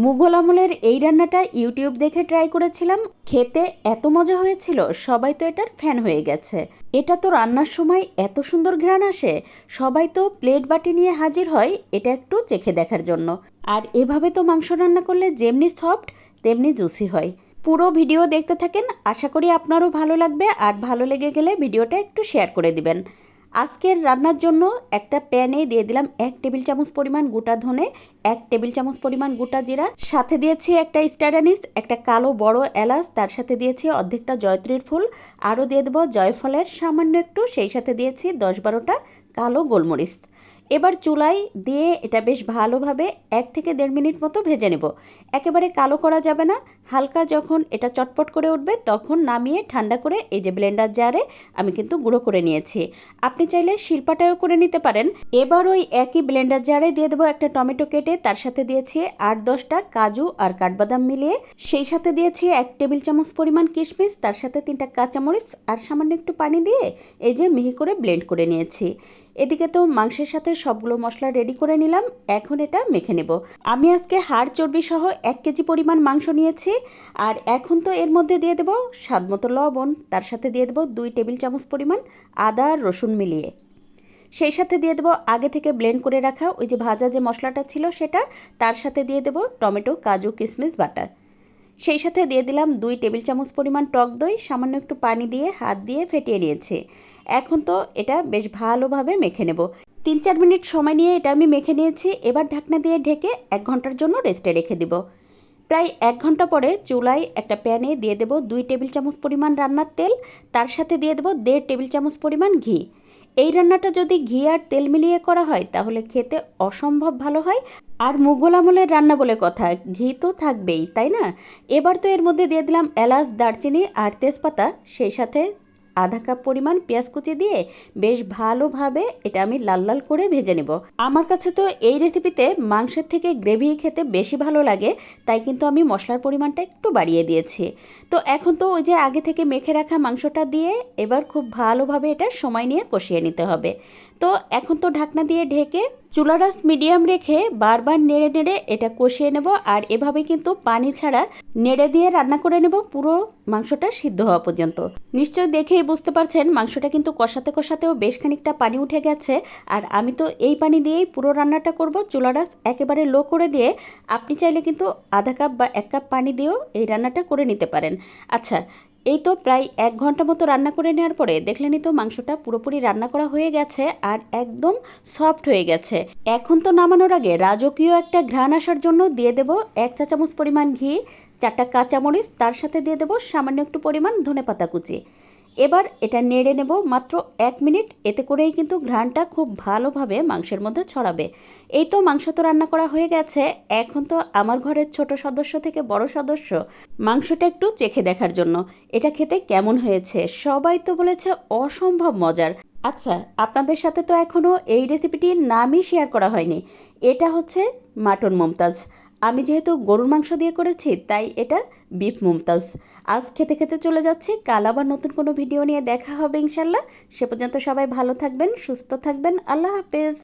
মুঘল আমলের এই রান্নাটা ইউটিউব দেখে ট্রাই করেছিলাম, খেতে এত মজা হয়েছিল, সবাই তো এটার ফ্যান হয়ে গেছে। এটা তো রান্নার সময় এত সুন্দর ঘ্রাণ আসে, সবাই তো প্লেট বাটি নিয়ে হাজির হয়, এটা একটু চেখে দেখার জন্য। আর এভাবে তো মাংস রান্না করলে যেমনি সফট তেমনি জুসি হয়। পুরো ভিডিও দেখতে থাকেন, আশা করি আপনারও ভালো লাগবে, আর ভালো লেগে গেলে ভিডিওটা একটু শেয়ার করে দিবেন। আজকের রান্নার জন্য একটা প্যানে দিয়ে দিলাম এক টেবিল চামচ পরিমাণ গোটা ধনে, এক টেবিল চামচ পরিমাণ গোটা জিরা, সাথে দিয়েছি একটা স্টারানিস একটা কালো বড় এলাচ, তার সাথে দিয়েছি অর্ধেকটা জয়ত্রীর ফুল, আরও দিয়ে দেবো জয়ফলের, সামান্য একটু, সেই সাথে দিয়েছি দশ বারোটা কালো গোলমরিচ। এবার চুলায় দিয়ে এটা বেশ ভালোভাবে এক থেকে দেড় মিনিট মতো ভেজে নেব। একেবারে কালো করা যাবে না। হালকা যখন এটা চটপট করে উঠবে, তখন নামিয়ে ঠান্ডা করে এই যে ব্লেন্ডার জারে আমি কিন্তু গুঁড়ো করে নিয়েছি। আপনি চাইলে শিল্পাটাও করে নিতে পারেন। এবার ওই একই ব্লেন্ডার জারে দিয়ে দেবো একটা টমেটো কেটে, তার সাথে দিয়েছি আট দশটা কাজু আর কাঠবাদাম মিলিয়ে। সেই সাথে দিয়েছি এক টেবিল চামচ পরিমাণ কিশমিশ, তার সাথে তিনটা কাঁচামরিচ আর সামান্য একটু পানি দিয়ে এই যে মিহি করে ব্লেন্ড করে নিয়েছি। এদিকে তো মাংসের সাথে সবগুলো মশলা রেডি করে নিলাম, এখন এটা মেখে নেব। আমি আজকে হাড় চর্বি সহ এক কেজি পরিমাণ মাংস নিয়েছি, আর এখন তো এর মধ্যে দিয়ে দেবো স্বাদ মতো লবণ, তার সাথে দিয়ে দেবো দুই টেবিল চামচ পরিমাণ আদা, রসুন মিলিয়ে। সেই সাথে দিয়ে দেবো আগে থেকে ব্লেন্ড করে রাখা ওই যে ভাজা যে মশলাটা ছিল সেটা, তার সাথে দিয়ে দেবো টমেটো, কাজু কিশমিশ বাটার। সেই সাথে দিয়ে দিলাম দুই টেবিল চামচ পরিমাণ টক দই, সামান্য একটু পানি দিয়ে হাত দিয়ে ফেটিয়ে নিয়েছে। এখন তো এটা বেশ ভালোভাবে মেখে নেব। তিন চার মিনিট সময় নিয়ে এটা আমি মেখে নিয়েছি। এবার ঢাকনা দিয়ে ঢেকে এক ঘণ্টার জন্য রেস্টে রেখে দিব। প্রায় এক ঘণ্টা পরে চুলায় একটা প্যানে দিয়ে দেবো দুই টেবিল চামচ পরিমাণ রান্নার তেল, তার সাথে দিয়ে দেবো দেড় টেবিল চামচ পরিমাণ ঘি। এই রান্নাটা যদি ঘি আর তেল মিলিয়ে করা হয়, তাহলে খেতে অসম্ভব ভালো হয়। আর মুঘল আমলের রান্না বলে কথা, ঘি তো থাকবেই, তাই না? এবার তো এর মধ্যে দিয়ে দিলাম এলাচ, দারচিনি আর তেজপাতা, সেই সাথে আধা কাপ পরিমাণ পেঁয়াজ কুচি দিয়ে বেশ ভালোভাবে এটা আমি লাল লাল করে ভেজে নেব। আমার কাছে তো এই রেসিপিতে মাংসের থেকে গ্রেভি খেতে বেশি ভালো লাগে, তাই কিন্তু আমি মশলার পরিমাণটা একটু বাড়িয়ে দিয়েছি। তো এখন তো ওই যে আগে থেকে মেখে রাখা মাংসটা দিয়ে এবার খুব ভালোভাবে এটা সময় নিয়ে কষিয়ে নিতে হবে। তো এখন তো ঢাকনা দিয়ে ঢেকে চুলারাস মিডিয়াম রেখে বারবার নেড়ে নেড়ে এটা কষিয়ে নেব আর এভাবে কিন্তু পানি ছাড়া নেড়ে দিয়ে রান্না করে নেব পুরো মাংসটা সিদ্ধ হওয়া পর্যন্ত। নিশ্চয় দেখেই বুঝতে পারছেন মাংসটা কিন্তু কষাতে কষাতেও বেশ খানিকটা পানি উঠে গেছে আর আমি তো এই পানি দিয়েই পুরো রান্নাটা করব চুলারাস একেবারে লো করে দিয়ে আপনি চাইলে কিন্তু আধা কাপ বা এক কাপ পানি দিয়েও এই রান্নাটা করে নিতে পারেন। আচ্ছা এই তো প্রায় এক ঘণ্টা মতো রান্না করে নেওয়ার পরে দেখলেনই তো মাংসটা পুরোপুরি রান্না করা হয়ে গেছে আর একদম সফট হয়ে গেছে। এখন তো নামানোর আগে রাজকীয় একটা ঘ্রাণ আসার জন্য দিয়ে দেব এক চা চামচ পরিমাণ ঘি, চারটা কাঁচামরিচ, তার সাথে দিয়ে দেব সামান্য একটু পরিমাণ ধনে পাতা কুচি। এবার এটা নেড়ে নেব মাত্র এক মিনিট। এতে করেই কিন্তু ঘ্রাণটা খুব ভালোভাবে মাংসের মধ্যে ছড়াবে। এই তো মাংস তো রান্না করা হয়ে গেছে। এখন তো আমার ঘরের ছোট সদস্য থেকে বড় সদস্য। মাংসটা একটু চেখে দেখার জন্য। এটা খেতে কেমন হয়েছে? সবাই তো বলেছে অসম্ভব মজার। আচ্ছা আপনাদের সাথে তো এখনও এই রেসিপিটির নামই শেয়ার করা হয়নি। এটা হচ্ছে মাটন মমতাজ। আমি যেহেতু গরুর মাংস দিয়ে করেছি, তাই এটা বিফ মুমতাজ। আজ খেতে খেতে চলে যাচ্ছি, কাল আবার নতুন কোনো ভিডিও নিয়ে দেখা হবে ইনশাল্লাহ। সে পর্যন্ত সবাই ভালো থাকবেন, সুস্থ থাকবেন, আল্লাহ হাফেজ।